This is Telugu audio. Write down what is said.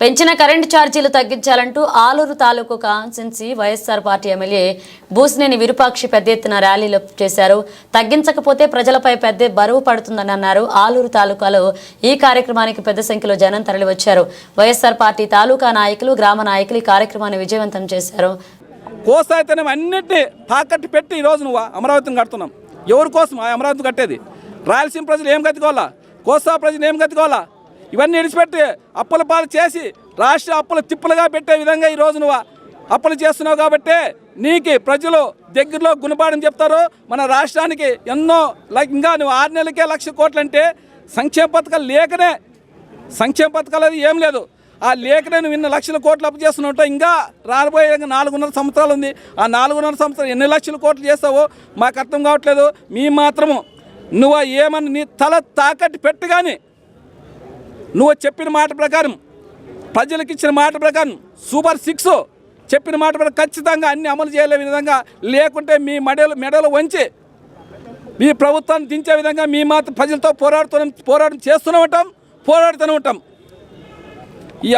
పెంచిన కరెంటు ఛార్జీలు తగ్గించాలంటూ ఆలూరు తాలూకు constituency YSR party MLA Boosineni Virupakshi పెద్ద ఎత్తున ర్యాలీలు చేశారు. తగ్గించకపోతే ప్రజలపై పెద్ద బరువు పడుతుందని అన్నారు. ఆలూరు తాలూకాలో ఈ కార్యక్రమానికి పెద్ద సంఖ్యలో జనం తరలివచ్చారు. వైఎస్ఆర్ పార్టీ తాలూకా నాయకులు గ్రామ నాయకులు ఈ కార్యక్రమాన్ని విజయవంతం చేశారు. కోస్తాయితేనే అన్నింటినీ తాకట్టు పెట్టి ఈరోజు నువ్వు అమరావతిని కడుతున్నాం. ఎవరి కోసం? అమరావతి కట్టేది? రాయలసీమ ప్రజలు ఏం గతికోవాలా? కోస్తా ప్రజలు ఏం గతికోవాలా? ఇవన్నీ విడిచిపెట్టి అప్పుల పాలు చేసి రాష్ట్ర అప్పుల తిప్పులుగా పెట్టే విధంగా ఈరోజు నువ్వు అప్పులు చేస్తున్నావు కాబట్టి నీకు ప్రజలు దగ్గరలో గుణపాఠం చెప్తారు. మన రాష్ట్రానికి ఎన్నో లైక్ ఇంకా నువ్వు ఆరు నెలలకే లక్ష కోట్లు అంటే సంక్షేమ పథకాలు లేకనే సంక్షేమ పథకాలు అది ఏం లేదు. ఆ లేఖనే నువ్వు ఇన్ని లక్షల కోట్లు అప్పు చేస్తున్నట్టు ఇంకా రాబోయే నాలుగున్నర సంవత్సరాలు ఉంది. ఆ నాలుగున్నర సంవత్సరాలు ఎన్ని లక్షల కోట్లు చేస్తావో మాకు అర్థం కావట్లేదు. మీ మాత్రము నువ్వు ఏమన్నా నీ తల తాకట్టు పెట్టు కానీ నువ్వు చెప్పిన మాట ప్రకారం ప్రజలకు ఇచ్చిన మాట ప్రకారం సూపర్ సిక్స్ చెప్పిన మాట ప్రకారం ఖచ్చితంగా అన్ని అమలు చేయలే విధంగా లేకుంటే మీ మెడలు మెడలు వంచి మీ ప్రభుత్వాన్ని దించే విధంగా మీ మాత్రం ప్రజలతో పోరాడుతూ పోరాటం చేస్తూనే ఉంటాం పోరాడుతూనే ఉంటాం.